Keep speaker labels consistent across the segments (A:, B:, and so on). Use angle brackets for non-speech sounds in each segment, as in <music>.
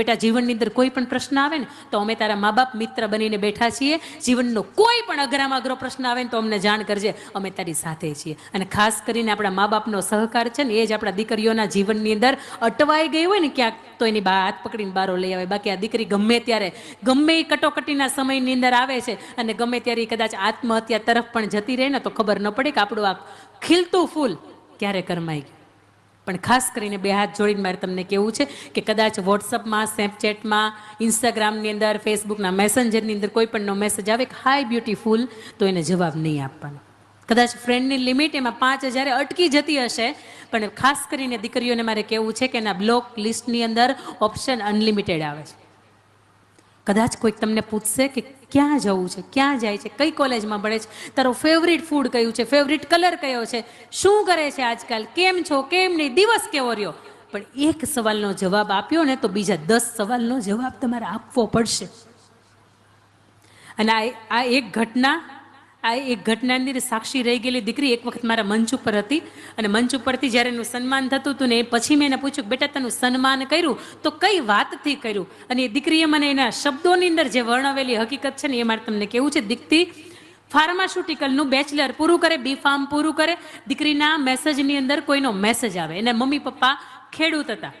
A: બેટા, જીવનની અંદર કોઈ પણ પ્રશ્ન આવે ને, તો અમે તારા મા બાપ મિત્ર બનીને બેઠા છીએ. જીવનનો કોઈ પણ અઘરામાં અઘરો પ્રશ્ન આવે ને, તો અમને જાણ કરજે. અમે તારી સાથે છીએ. અને ખાસ કરીને આપણા મા બાપનો સહકાર છે ને, એ જ આપણા દીકરીઓના જીવનની અંદર અટવાઈ ગઈ હોય ને ક્યાંક, તો એની બા હાથ પકડીને બારો લઈ આવે. બાકી આ દીકરી ગમે ત્યારે, ગમે એ કટોકટીના સમયની અંદર આવે છે અને ગમે ત્યારે કદાચ આત્મહત્યા તરફ પણ જતી રહે ને, તો ખબર ન પડે કે આપણું આ ખીલતું ફૂલ ક્યારે કરમાઈ ગયું. પણ ખાસ કરીને બે હાથ જોડીને મારે તમને કહેવું છે કે કદાચ વોટ્સઅપમાં સ્નેપચેટમાં ઇન્સ્ટાગ્રામની અંદર ફેસબુકના મેસેન્જરની અંદર કોઈ પણનો મેસેજ આવે કે હાય બ્યુટીફુલ તો એને જવાબ નહીં આપવાનો. કદાચ ફ્રેન્ડની લિમિટ એમાં પાંચ હજારે અટકી જતી હશે, પણ ખાસ કરીને દીકરીઓને મારે કહેવું છે કે એના બ્લોક લિસ્ટની અંદર ઓપ્શન અનલિમિટેડ આવે છે. કદાચ કોઈક તમને પૂછશે કે ક્યાં જવું છે, ક્યાં જાય છે, કઈ કોલેજમાં ભણે છે, તારો ફેવરિટ ફૂડ કયું છે ફેવરિટ કલર કયો છે, શું કરે છે આજકાલ, કેમ છો, કેમ નહીં, દિવસ કેવો રહ્યો? પણ એક સવાલનો જવાબ આપ્યો ને તો બીજા દસ સવાલનો જવાબ તમારે આપવો પડશે. અને આ એક ઘટના આ એક ઘટનાની અંદર સાક્ષી રહી ગયેલી દીકરી એક વખત મારા મંચ ઉપર હતી અને મંચ ઉપરથી જ્યારે એનું સન્માન થતું હતું ને એ પછી મેં એને પૂછ્યું બેટા, તનું સન્માન કર્યું? તો કઈ વાતથી કર્યું? અને એ દીકરીએ મને એના શબ્દોની અંદર જે વર્ણવેલી હકીકત છે ને એ મારે તમને કેવું છે. દીકરી ફાર્માસ્યુટિકલનું બેચલર પૂરું કરે, બી ફાર્મ પૂરું કરે. દીકરીના મેસેજની અંદર કોઈનો મેસેજ આવે. એના મમ્મી પપ્પા ખેડૂત હતા.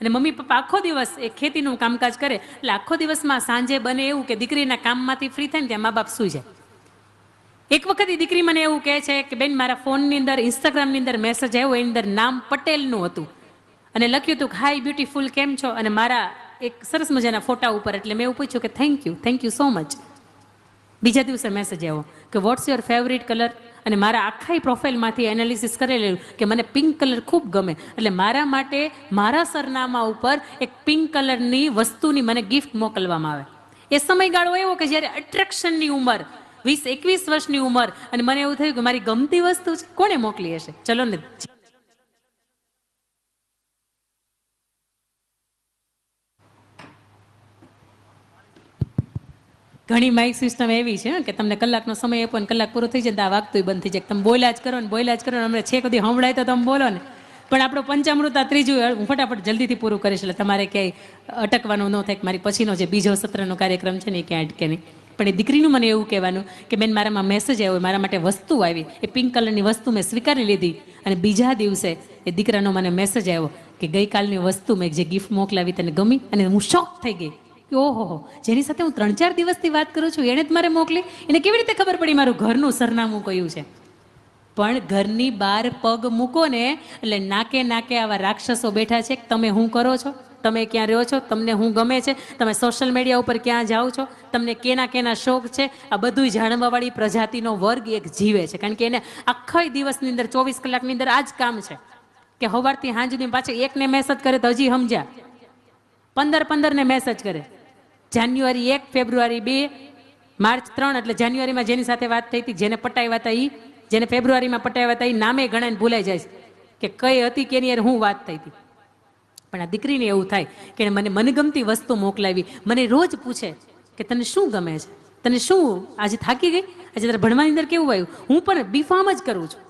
A: અને મમ્મી પપ્પા આખો દિવસ એ ખેતીનું કામકાજ કરે. એટલે આખો દિવસમાં સાંજે બને એવું કે દીકરીના કામમાંથી ફ્રી થાય ને ત્યાં મા બાપ સુઈ જાય. એક વખત એ દીકરી મને એવું કહે છે કે, બેન, મારા ફોનની અંદર ઇન્સ્ટાગ્રામની અંદર મેસેજ આવ્યો, એની અંદર નામ પટેલનું હતું. અને લખ્યું હતું હાય બ્યુટીફુલ કેમ છો? અને મારા એક સરસ મજાના ફોટા ઉપર, એટલે મેં એવું પૂછ્યું કે thank you thank you so much બીજા દિવસે મેસેજ આવ્યો કે વોટ્સ યોર ફેવરિટ કલર અને મારા આખા પ્રોફાઇલમાંથી એનાલિસિસ કરેલું કે, મને પિંક કલર ખૂબ ગમે. એટલે મારા માટે મારા સરનામા ઉપર એક પિંક કલરની વસ્તુની મને ગિફ્ટ મોકલવામાં આવે. એ સમયગાળો એવો કે જ્યારે અટ્રેક્શનની ઉંમર વીસ, એકવીસ વર્ષની ઉંમર અને મને એવું થયું કે મારી ગમતી વસ્તુ છે કોને મોકલી હશે? ચલો ને. ઘણી માઇક સિસ્ટમ એવી છે કે તમને કલાકનો સમય આપો ને કલાક પૂરો થઈ જાય આ વાગતું બંધ થઈ જાય. તમે બોલ્યા જ કરો ને, બોલ્યા જ કરો અમને છે કદી સંભળાય તો તમે બોલો ને. પણ આપણો પંચામૃત આ ત્રીજું હું ફટાફટ જલ્દીથી પૂરું કરીશ, એટલે તમારે ક્યાંય અટકવાનું ન થાય કે મારી પછીનો જે બીજો સત્રનો કાર્યક્રમ છે ને એ ક્યાંય અટકે નહીં. પણ એ દીકરીનું મને એવું કહેવાનું કે બેન, મારામાં મેસેજ આવ્યો, મારા માટે વસ્તુ આવી. એ પિંક કલરની વસ્તુ મેં સ્વીકારી લીધી. અને બીજા દિવસે એ દીકરાનો મને મેસેજ આવ્યો કે ગઈકાલની વસ્તુ મેં જે ગિફ્ટ મોકલાવી તને ગમી અને હું શોખ થઈ ગઈ. કે ઓહો જેની સાથે હું ત્રણ ચાર દિવસથી વાત કરું છું, એણે જ મારે મોકલી. એને કેવી રીતે ખબર પડી મારું ઘરનું સરનામું કયું છે? પણ ઘરની બહાર પગ મૂકો ને એટલે નાકે નાકે આવા રાક્ષસો બેઠા છે તમે હું કરો છો? તમે ક્યાં રહ્યો છો? તમને હું ગમે છે? તમે સોશિયલ મીડિયા ઉપર ક્યાં જાઓ છો? તમને કેના કેના શોખ છે? આ બધું જાણવાવાળી પ્રજાતિનો વર્ગ એક જીવે છે. કારણ કે એને આખા દિવસની અંદર, ચોવીસ કલાકની અંદર આ જ કામ છે. કે સવારથી સાંજની પાછળ એકને મેસેજ કરે તો હજી સમજ્યા. પંદર પંદરને મેસેજ કરે. જાન્યુઆરી એક, ફેબ્રુઆરી બે, માર્ચ ત્રણ, એટલે જાન્યુઆરીમાં જેની સાથે વાત થઈ હતી, જેને પટાવ્યા હતા એ જેને ફેબ્રુઆરીમાં પટાવ્યા હતા એ નામે ગણાને ભૂલાઈ જાય કે કઈ હતી, કેની યાર હું વાત થઈ હતી. પણ આ દીકરીને એવું થાય કે મને મનગમતી વસ્તુ મોકલાવી. મને રોજ પૂછે કે તને શું ગમે છે? તને શું આજે થાકી ગઈ? આજે તારે ભણવાની અંદર કેવું આવ્યું? હું પણ બીફામ જ કરું છું.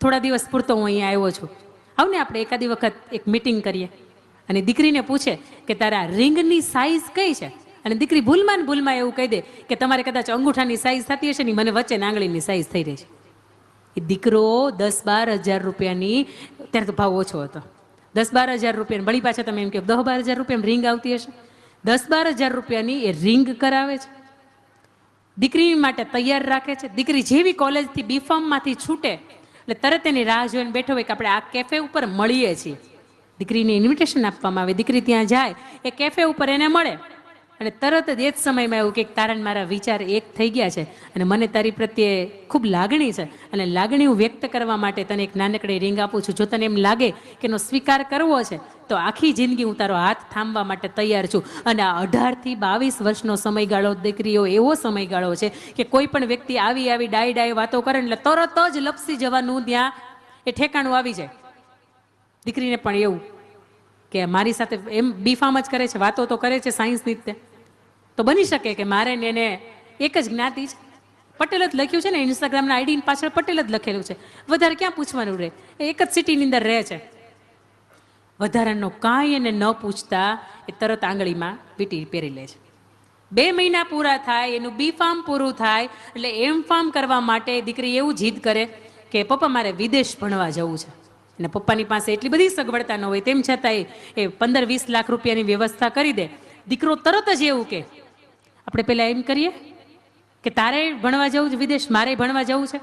A: થોડા દિવસ પૂરતો હું અહીંયા આવ્યો છું. આવને આપણે એકાદી વખત એક મિટિંગ કરીએ. અને દીકરીને પૂછે કે તારા રિંગની સાઈઝ કઈ છે? અને દીકરી ભૂલમાં ભૂલમાં એવું કહી દે કે તમારે કદાચ અંગૂઠાની સાઇઝ થતી હશે ને મને વચ્ચે આંગળીની સાઈઝ થઈ રહી છે. એ દીકરો દસ બાર હજાર રૂપિયાની, ત્યારે તો ભાવ ઓછો હતો. દસ બાર હજાર રૂપિયા. વળી પાછા તમે એમ કહો દસ બાર હજાર રૂપિયા રિંગ આવતી હશે? દસ બાર હજાર રૂપિયાની એ રિંગ કરાવે છે. દીકરી માટે તૈયાર રાખે છે. દીકરી જેવી કોલેજથી બી ફોર્મમાંથી છૂટે, એટલે તરત એની રાહ જોઈને બેઠો હોય કે આપણે આ કેફે ઉપર મળીએ છીએ. દીકરીને ઇન્વિટેશન આપવામાં આવે. દીકરી ત્યાં જાય, એ કેફે ઉપર એને મળે. અને તરત જ એ જ સમયમાં એવું કે તારણ મારા વિચાર એક થઈ ગયા છે અને મને તારી પ્રત્યે ખૂબ લાગણી છે અને લાગણી હું વ્યક્ત કરવા માટે તને એક નાનકડી રિંગ આપું છું. જો તને એમ લાગે કે એનો સ્વીકાર કરવો છે, તો આખી જિંદગી હું તારો હાથ થામવા માટે તૈયાર છું. અને આ અઢારથી બાવીસ વર્ષનો સમયગાળો દીકરીઓ એવો સમયગાળો છે કે કોઈ પણ વ્યક્તિ આવી આવી ડાય ડાય વાતો કરે એટલે તરત જ લપસી જવાનું ત્યાં એ ઠેકાણું આવી જાય. દીકરીને પણ એવું કે મારી સાથે એમ બીફામ જ કરે છે, વાતો તો કરે છે સાયન્સની રીતે તો બની શકે કે મારે ને એને એક જ જ્ઞાતિ છે? પટેલ જ લખ્યું છે ને ઇન્સ્ટાગ્રામના આઈડી પાછળ પટેલ જ લખેલું છે. વધારે ક્યાં પૂછવાનું રહે? એ એક જ સિટીની અંદર રહે છે. વધારાનો કાંઈ એને ન પૂછતા એ તરત આંગળીમાં વીટી પહેરી લે છે. બે મહિના પૂરા થાય, એનું બી ફાર્મ પૂરું થાય, એટલે એમ ફાર્મ કરવા માટે દીકરી એવું જીદ કરે કે, પપ્પા, મારે વિદેશ ભણવા જવું છે. અને પપ્પાની પાસે એટલી બધી સગવડતા ન હોય, તેમ છતાંય એ પંદર વીસ લાખ રૂપિયાની વ્યવસ્થા કરી દે. દીકરો તરત જ એવું કે આપણે પહેલાં એમ કરીએ કે તારે ભણવા જવું છે, વિદેશ, મારે ભણવા જવું છે.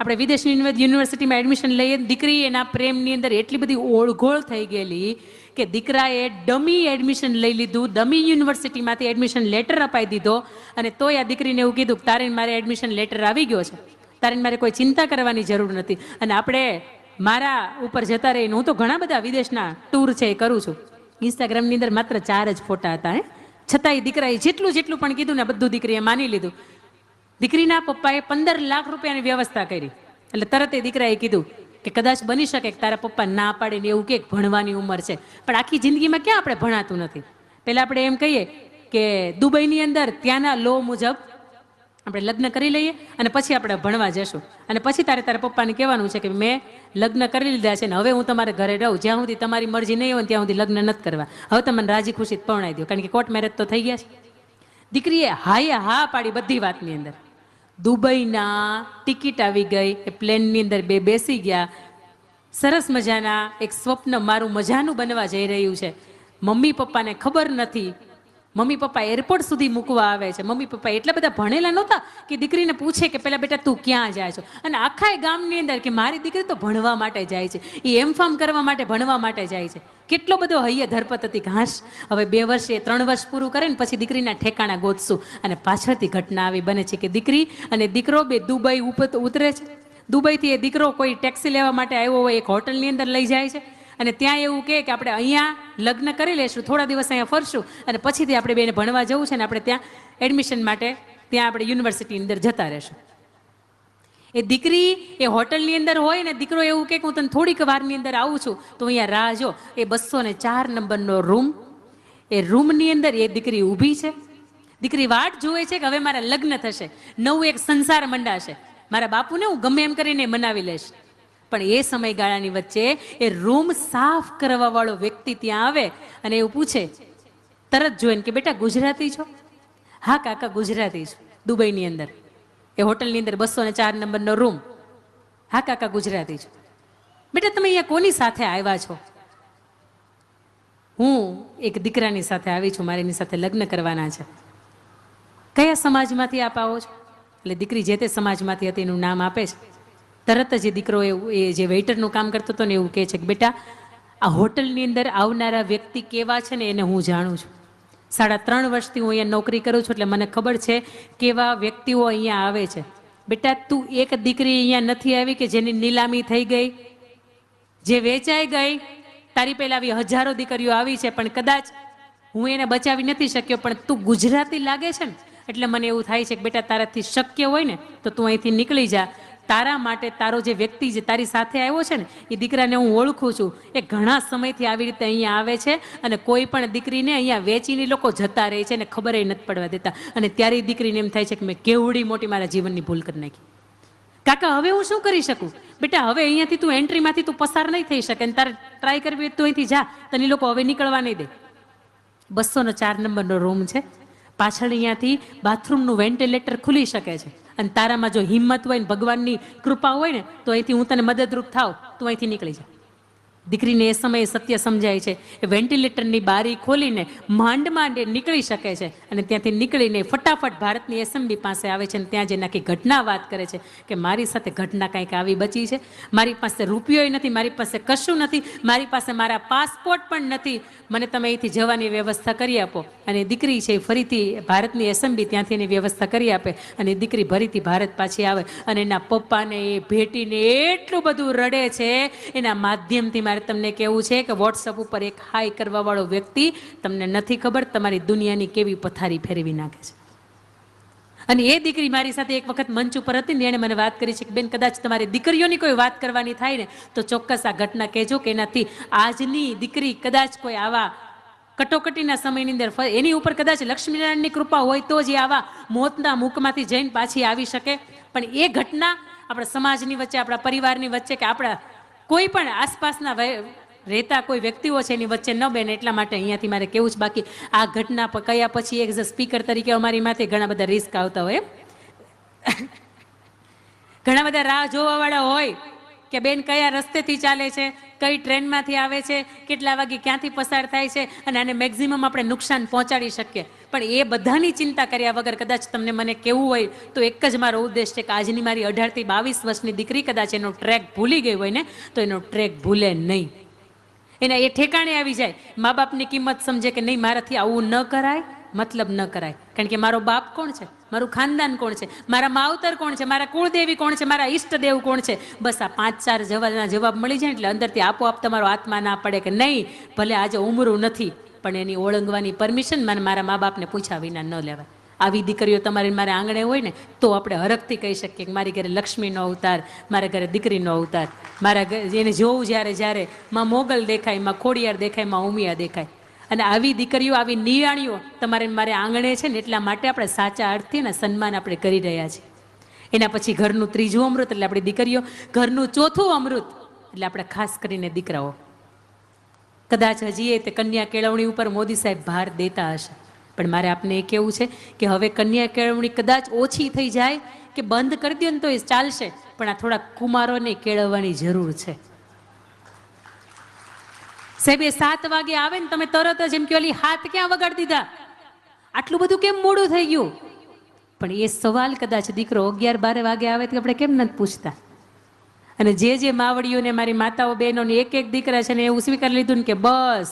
A: આપણે વિદેશની યુનિવર- યુનિવર્સિટીમાં એડમિશન લઈએ, દીકરી એના પ્રેમની અંદર એટલી બધી ઓળઘોળ થઈ ગયેલી કે દીકરાએ ડમી એડમિશન લઈ લીધું, ડમી યુનિવર્સિટીમાંથી એડમિશન લેટર અપાઈ દીધો અને તોય આ દીકરીને એવું કીધું કે તારે મારે એડમિશન લેટર આવી ગયો છે. તારે મારે કોઈ ચિંતા કરવાની જરૂર નથી. અને આપણે મારા ઉપર જતા રહીને હું તો ઘણા બધા વિદેશના ટૂર છે એ કરું છું. ઇન્સ્ટાગ્રામની અંદર માત્ર ચાર જ ફોટા હતા, હે. છતાંય દીકરાએ જેટલું જેટલું પણ કીધું ને બધું દીકરીએ માની લીધું. દીકરીના પપ્પાએ પંદર લાખ રૂપિયાની વ્યવસ્થા કરી. એટલે તરત એ દીકરાએ કીધું કે કદાચ બની શકે કે તારા પપ્પા ના પાડે ને એવું કે ભણવાની ઉંમર છે. પણ આખી જિંદગીમાં ક્યાં આપણે ભણાતું નથી? પહેલાં આપણે એમ કહીએ કે દુબઈની અંદર ત્યાંના લો મુજબ આપણે લગ્ન કરી લઈએ અને પછી આપણે ભણવા જશું. અને પછી તારે તારા પપ્પાને કહેવાનું છે કે મેં લગ્ન કરી લીધા છે ને હવે હું તમારે ઘરે રહું. જ્યાં સુધી તમારી મરજી નહીં હોય ત્યાં સુધી લગ્ન નથી કરવા. હવે તમને રાજી ખુશી પરણાવી દો કારણ કે કોર્ટ મેરેજ તો થઈ ગયા છે. દીકરીએ હાએ હા પાડી બધી વાતની અંદર. દુબઈના ટિકિટ આવી ગઈ. એ પ્લેનની અંદર બે બેસી ગયા. સરસ મજાના એક સ્વપ્ન મારું મજાનું બનવા જઈ રહ્યું છે. મમ્મી પપ્પાને ખબર નથી મમ્મી પપ્પા એરપોર્ટ સુધી મૂકવા આવે છે. મમ્મી પપ્પા એટલા બધા ભણેલા નહોતા કે દીકરીને પૂછે કે, પેલા બેટા, તું ક્યાં જાય છો? અને આખા ગામની અંદર કે, મારી દીકરી તો ભણવા માટે જાય છે. એ એમ ફાર્મ કરવા માટે, ભણવા માટે જાય છે. કેટલો બધો હૈયે ધરપત હતી, ઘાસ. હવે બે વર્ષે, ત્રણ વર્ષ પૂરું કરે ને પછી દીકરીના ઠેકાણા ગોતશું. અને પાછળથી ઘટના આવી બને છે કે દીકરી અને દીકરો બે દુબઈ ઉપર ઉતરે છે. દુબઈથી એ દીકરો કોઈ ટેક્સી લેવા માટે આવ્યો હોય, એક હોટલની અંદર લઈ જાય છે. અને ત્યાં એવું કહે કે આપણે અહીંયા લગ્ન કરી લેશું થોડા દિવસ અહીંયા ફરશું અને પછીથી આપણે બેને ભણવા જવું છે ને આપણે ત્યાં એડમિશન માટે ત્યાં આપણે યુનિવર્સિટી અંદર જતા રહેશું. એ દીકરી એ હોટલની અંદર હોય ને દીકરો એવું કહે કે હું તને થોડીક વારની અંદર આવું છું, તો અહીંયા રાહ જો. એ બસો ને ચાર નંબરનો રૂમ એ રૂમની અંદર એ દીકરી ઊભી છે. દીકરી વાટ જુએ છે કે હવે મારા લગ્ન થશે, નવું એક સંસાર મંડાશે. મારા બાપુને હું ગમે એમ કરીને મનાવી લઈશ. પણ એ સમયગાળાની વચ્ચે એ રૂમ સાફ કરવા વાળો વ્યક્તિ ત્યાં આવે અને એવું પૂછે, તરત જોઈને કે, બેટા, ગુજરાતી છો? હા, કાકા, ગુજરાતી છું, દુબઈની અંદર. એ હોટલની અંદર બસો ને ચાર નંબરનો રૂમ. હા, કાકા, ગુજરાતી છું. બેટા, તમે અહીંયા કોની સાથે આવ્યા છો? હું એક દીકરાની સાથે આવી છું મારે એની સાથે લગ્ન કરવાના છે. કયા સમાજમાંથી આપ આવો છો? એટલે દીકરી જે તે સમાજમાંથી હતી એનું નામ આપે છે. તરત જ એ દીકરો એવું એ જે વેઇટરનું કામ કરતો હતો ને એવું કહે છે કે બેટા, આ હોટલની અંદર આવનારા વ્યક્તિ કેવા છે ને એને હું જાણું છું. સાડા ત્રણ વર્ષથી હું અહીંયા નોકરી કરું છું એટલે મને ખબર છે કેવા વ્યક્તિઓ અહીંયા આવે છે. બેટા, તું એક દીકરી અહીંયા નથી આવી કે જેની નીલામી થઈ ગઈ? જે વેચાઈ ગઈ? તારી પહેલા આવી હજારો દીકરીઓ આવી છે, પણ કદાચ હું એને બચાવી નથી શક્યો, પણ તું ગુજરાતી લાગે છે ને? એટલે મને એવું થાય છે કે બેટા, તારાથી શક્ય હોય ને, તો તું અહીંથી નીકળી જા. તારા માટે તારો જે વ્યક્તિ જે તારી સાથે આવ્યો છે ને, એ દીકરાને હું ઓળખું છું. એ ઘણા સમયથી આવી રીતે અહીંયા આવે છે અને કોઈ પણ દીકરીને અહીંયા વેચીને લોકો જતા રહે છે અને ખબર નથી પડવા દેતા. અને ત્યારે દીકરીને એમ થાય છે કે મેં કેવડી મોટી મારા જીવનની ભૂલ કરી નાખી. કાકા, હવે હું શું કરી શકું? બેટા, હવે અહીંયાથી તું એન્ટ્રીમાંથી તું પસાર નહીં થઈ શકે તારે ટ્રાય કરવી તો અહીંથી જા. તને લોકો હવે નીકળવા નહીં દે. બસોનો ચાર નંબરનો રૂમ છે. પાછળ અહીંયાથી બાથરૂમનું વેન્ટિલેટર ખુલી શકે છે. અને તારામાં જો હિંમત હોય ને ભગવાનની કૃપા હોય ને, તો અહીંથી હું તને મદદરૂપ થાવ. તું અહીંથી નીકળી જા. દીકરીને એ સમયે સત્ય સમજાય છે એ વેન્ટિલેટરની બારી ખોલીને માંડ માંડે નીકળી શકે છે અને ત્યાંથી નીકળીને ફટાફટ ભારતની એસએમબી પાસે આવે છે અને ત્યાં જઈને આખી ઘટના વાત કરે છે કે મારી સાથે ઘટના કંઈક આવી બચી છે. મારી પાસે રૂપિયોય નથી, મારી પાસે કશું નથી, મારી પાસે મારા પાસપોર્ટ પણ નથી. મને તમે અહીંથી જવાની વ્યવસ્થા કરી આપો. અને દીકરી છે એ ફરીથી ભારતની એસએમબી ત્યાંથી એની વ્યવસ્થા કરી આપે અને દીકરી ફરીથી ભારત પાછી આવે. અને એના પપ્પાને, એ ભેટીને એટલું બધું રડે છે, એના માધ્યમથી મારે તમને કહેવું છે કે વોટ્સઅપ ઉપર એક હાઈ કરવાવાળો વ્યક્તિ તમને નથી ખબર, તમારી દુનિયાની કેવી પથારી ફેરવી નાખે છે. અને એ દીકરી મારી સાથે એક વખત મંચ ઉપર હતી ને એણે મને વાત કરી છે કે, બેન, કદાચ તમારી દીકરીઓની કોઈ વાત કરવાની થાય ને, તો ચોક્કસ આ ઘટના કહેજો કે એનાથી આજની દીકરી કદાચ કોઈ આવા કટોકટીના સમયની અંદર એની ઉપર કદાચ લક્ષ્મીનારાયણની કૃપા હોય તો જ આવા મોતના મુખમાંથી જઈને પાછી આવી શકે. પણ એ ઘટના આપણા સમાજની વચ્ચે, આપણા પરિવારની વચ્ચે કે આપણા કોઈ પણ આસપાસના રહેતા કોઈ વ્યક્તિઓ છે એની વચ્ચે ન બેને એટલા માટે અહીંયાથી મારે કેવું છે. બાકી આ ઘટના કયા પછી એક સ્પીકર તરીકે અમારી માથે ઘણા બધા રિસ્ક આવતા હોય. <laughs> ઘણા બધા રાહ જોવાવાળા હોય. કે બેન કયા રસ્તેથી ચાલે છે, કઈ ટ્રેનમાંથી આવે છે, કેટલા વાગે ક્યાંથી પસાર થાય છે અને આને મેક્ઝિમમ આપણે નુકસાન પહોંચાડી શકીએ. પણ એ બધાની ચિંતા કર્યા વગર કદાચ તમને મને કેવું હોય તો એક જ મારો ઉદ્દેશ છે કે આજની મારી અઢારથી બાવીસ વર્ષની દીકરી કદાચ એનો ટ્રેક ભૂલી ગઈ હોય ને, તો એનો ટ્રેક ભૂલે નહીં. એના એ ઠેકાણે આવી જાય. મા બાપની કિંમત સમજે કે નહીં, મારાથી આવું ન કરાય, મતલબ ન કરાય. કારણ કે મારો બાપ કોણ છે? મારું ખાનદાન કોણ છે? મારા માવતર કોણ છે? મારા કુળદેવી કોણ છે? મારા ઈષ્ટદેવ કોણ છે? બસ આ પાંચ ચાર જવાના જવાબ મળી જાય એટલે અંદરથી આપોઆપ તમારો આત્મા ના પડે કે નહીં, ભલે આજે ઉમરું નથી, પણ એની ઓળંગવાની પરમિશન મને મારા મા બાપને પૂછ્યા વિના ન લેવાય. આવી દીકરીઓ તમારી મારે આંગણે હોય ને, તો આપણે હરખથી કહી શકીએ કે મારી ઘરે લક્ષ્મીનો અવતાર, મારા ઘરે દીકરીનો અવતાર. મારા ઘરે એને જોવું જ્યારે જ્યારે માં મોગલ દેખાય, માં ખોડિયાર દેખાય, માં ઉમિયા દેખાય. અને આવી દીકરીઓ, આવી નિયાણીઓ તમારે મારે આંગણે છે ને એટલા માટે આપણે સાચા અર્થથી ને સન્માન આપણે કરી રહ્યા છીએ. એના પછી ઘરનું ત્રીજું અમૃત, એટલે આપણી દીકરીઓ, ઘરનું ચોથું અમૃત, એટલે આપણે ખાસ કરીને દીકરાઓ. કદાચ હજી એ તે કન્યા કેળવણી ઉપર મોદી સાહેબ ભાર દેતા હશે. પણ મારે આપને એ કહેવું છે કે હવે કન્યા કેળવણી કદાચ ઓછી થઈ જાય કે બંધ કરી દો ને તો એ ચાલશે, પણ આ થોડા કુમારોને કેળવવાની જરૂર છે. સાહેબ, એ સાત વાગે આવે ને તમે તરત જ એમ કે ઓલી હાથ ક્યાં વગાડી દીધા? આટલું બધું કેમ મોડું થઈ ગયું? પણ એ સવાલ કદાચ દીકરો અગિયાર બાર વાગે આવે તો આપણે કેમ નથી પૂછતા? અને જે જે માવડીઓને મારી માતાઓ બહેનોને એક એક દીકરા છે ને એવું સ્વીકારી લીધું ને કે બસ,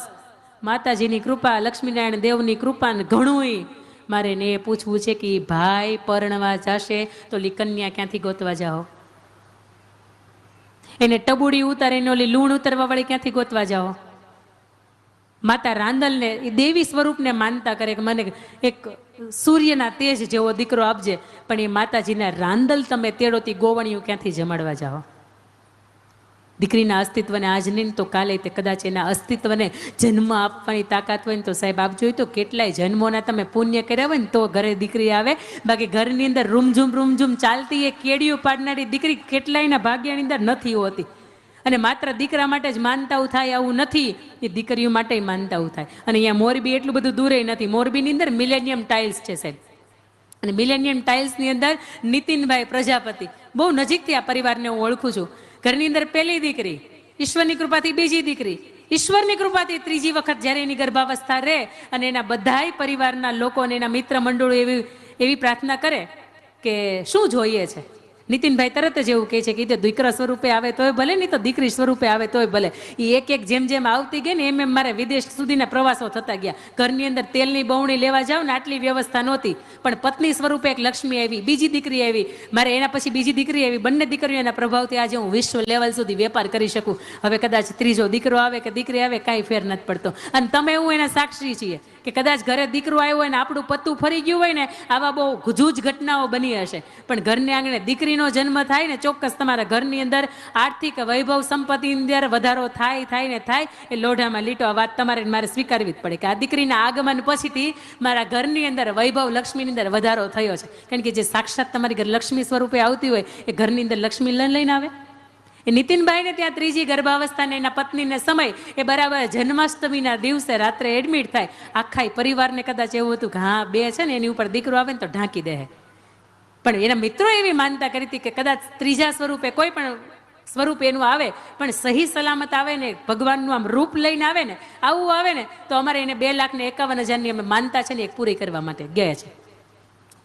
A: માતાજીની કૃપા, લક્ષ્મીનારાયણ દેવની કૃપા ને ઘણુંય. મારે ને એ પૂછવું છે કે ભાઈ પરણવા જશે તો લી કન્યા ક્યાંથી ગોતવા જાઓ? એને ટબુડી ઉતારીને ઓલી લૂણ ઉતારવા વાળી ક્યાંથી ગોતવા જાઓ? માતા રાંદલને દેવી સ્વરૂપને માનતા કરે કે મને એક સૂર્યના તેજ જેવો દીકરો આપજે. પણ એ માતાજીના રાંદલ તમે તેડોતી ગોવણીયું ક્યાંથી જમાડવા જાઓ? દીકરીના અસ્તિત્વને આજ નહીં તો કાલે તે કદાચ એના અસ્તિત્વને જન્મ આપવાની તાકાત હોય ને તો સાહેબ આપ જોયું તો કેટલાય જન્મોના તમે પુણ્ય કર્યા હોય ને તો ઘરે દીકરી આવે. બાકી ઘરની અંદર રૂમઝૂમ રૂમઝૂમ ચાલતી એ કેડિયું પાડનારી દીકરી કેટલાયના ભાગ્યની અંદર નથી હોતી. અને માત્ર દીકરા માટે જ માનતાઓ થાય આવું નથી, એ દીકરીઓ માટે માનતાઓ થાય. અને અહીંયા મોરબી એટલું બધું દૂરે નથી. મોરબીની અંદર મિલેનિયમ ટાઇલ્સ છે સાહેબ. અને મિલેનિયમ ટાઇલ્સની અંદર નીતિનભાઈ પ્રજાપતિ. બહુ નજીકથી આ પરિવારને હું ઓળખું છું. ઘરની અંદર પહેલી દીકરી, ઈશ્વરની કૃપાથી બીજી દીકરી. ઈશ્વરની કૃપાથી ત્રીજી વખત જ્યારે એની ગર્ભાવસ્થા રહે અને એના બધાય પરિવારના લોકો અને એના મિત્ર મંડળો એવી એવી પ્રાર્થના કરે કે શું જોઈએ છે? નીતિનભાઈ તરત જ એવું કહે છે કે તે દીકરા સ્વરૂપે આવે તોય ભલે, નહીં તો દીકરી સ્વરૂપે આવે તોય ભલે. એ એક એક જેમ જેમ આવતી ગઈ ને એમ એમ મારે વિદેશ સુધીના પ્રવાસો થતા ગયા. ઘરની અંદર તેલની બહુણી લેવા જાઉં ને આટલી વ્યવસ્થા નહોતી. પણ પત્ની સ્વરૂપે એક લક્ષ્મી આવી, બીજી દીકરી આવી. મારે એના પછી બીજી દીકરી આવી. બંને દીકરીઓના પ્રભાવથી આજે હું વિશ્વ લેવલ સુધી વેપાર કરી શકું. હવે કદાચ ત્રીજો દીકરો આવે કે દીકરી આવે, કાંઈ ફેર નથી પડતો. અને તમે હું એના સાક્ષી છીએ. કે કદાચ ઘરે દીકરો આવ્યો હોય ને આપણું પત્તું ફરી ગયું હોય ને, આવા બહુ જૂજ ઘટનાઓ બની હશે. પણ ઘરને આંગણે દીકરીનો જન્મ થાય ને, ચોક્કસ તમારા ઘરની અંદર આર્થિક વૈભવ સંપત્તિની અંદર વધારો થાય થાય ને થાય, એ લોઢામાં લીટો આ વાત તમારે મારે સ્વીકારવી જ પડે કે આ દીકરીના આગમન પછીથી મારા ઘરની અંદર વૈભવ લક્ષ્મીની અંદર વધારો થયો છે. કારણ કે જે સાક્ષાત તમારી ઘર લક્ષ્મી સ્વરૂપે આવતી હોય, એ ઘરની અંદર લક્ષ્મી લઈને આવે. એ નીતિનભાઈને ત્યાં ત્રીજી ગર્ભાવસ્થાને એના પત્નીને સમય એ બરાબર જન્માષ્ટમીના દિવસે રાત્રે એડમિટ થાય. આખા પરિવારને કદાચ એવું હતું કે હા, બે છે ને, એની ઉપર દીકરો આવે ને તો ઢાંકી દે. પણ એના મિત્રો એવી માનતા કરી હતી કે કદાચ ત્રીજા સ્વરૂપે કોઈ પણ સ્વરૂપ એનું આવે, પણ સહી સલામત આવે ને, ભગવાનનું આમ રૂપ લઈને આવે ને, આવું આવે ને, તો અમારે એને બે લાખ ને એકાવન હજારની અમે માનતા છે ને, એક પૂરી કરવા માટે ગયા છે.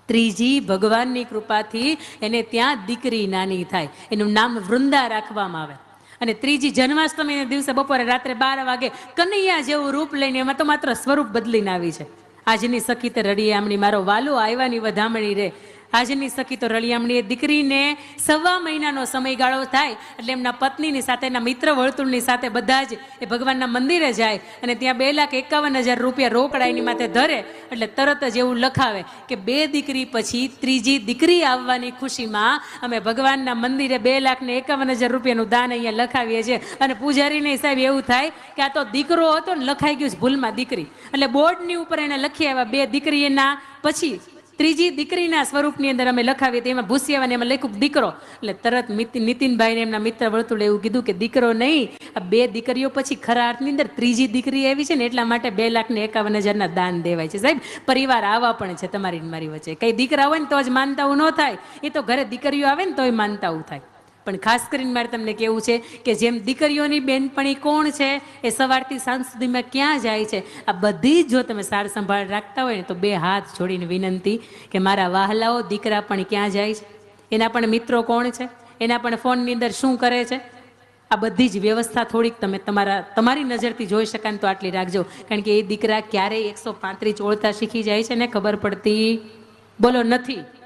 A: ત્રીજી ભગવાનની કૃપાથી એને ત્યાં દીકરી નાની થાય. એનું નામ વૃંદા રાખવામાં આવે. અને ત્રીજી જન્માષ્ટમીને દિવસે બપોરે રાત્રે બાર વાગે કનૈયા જેવું રૂપ લઈને એમાં તો માત્ર સ્વરૂપ બદલીને આવી છે. આજની સખીતે રડીએ આમની મારો વાલો આવ્યાની વધામણી રે. આજની સખી તો રળિયામણી એ દીકરીને સવા મહિનાનો સમયગાળો થાય એટલે એમના પત્નીની સાથે એના મિત્ર વર્તુળની સાથે બધા જ એ ભગવાનના મંદિરે જાય અને ત્યાં બે લાખ એકાવન હજાર રૂપિયા રોકડા એની માથે ધરે એટલે તરત જ એવું લખાવે કે બે દીકરી પછી ત્રીજી દીકરી આવવાની ખુશીમાં અમે ભગવાનના મંદિરે બે લાખ ને એકાવન હજાર રૂપિયાનું દાન અહીંયા લખાવીએ છીએ. અને પૂજારીને સાહેબ એવું થાય કે આ તો દીકરો હતો ને લખાઈ ગયું છે ભૂલમાં દીકરી. એટલે બોર્ડની ઉપર એને લખી આવ્યા, બે દીકરી એના પછી ત્રીજી દીકરીના સ્વરૂપની અંદર અમે લખાવીએ તેમાં ભૂસિયાવાને એમાં લખ્યું દીકરો. એટલે તરત નીતિનભાઈને એમના મિત્ર વર્તુળે એવું કીધું કે દીકરો નહીં, આ બે દીકરીઓ પછી ખરા અર્થની અંદર ત્રીજી દીકરી આવી છે ને એટલા માટે બે લાખ ને એકાવન હજારના દાન દેવાય છે. સાહેબ, પરિવાર આવા પણ છે તમારી મારી વચ્ચે. કઈ દીકરા હોય ને તો જ માનતાવું ન થાય. એ તો ઘરે દીકરીઓ આવે ને તોય માનતાવું થાય. પણ ખાસ કરીને મારે તમને કેવું છે કે જેમ દીકરીઓની બેનપણી કોણ છે, એ સવારથી સાંજ સુધીમાં ક્યાં જાય છે, આ બધી જ જો તમે સાર સંભાળ રાખતા હોય ને તો બે હાથ જોડીને વિનંતી કે મારા વાહલાઓ દીકરા પણ ક્યાં જાય છે? એના પણ મિત્રો કોણ છે? એના પણ ફોનની અંદર શું કરે છે? આ બધી જ વ્યવસ્થા થોડીક તમે તમારા, તમારી નજરથી જોઈ શકાય ને તો આટલી રાખજો. કારણ કે એ દીકરા ક્યારેય એકસો પાંત્રીસ ઓળતા શીખી જાય છે ને ખબર પડતી? બોલો, નથી.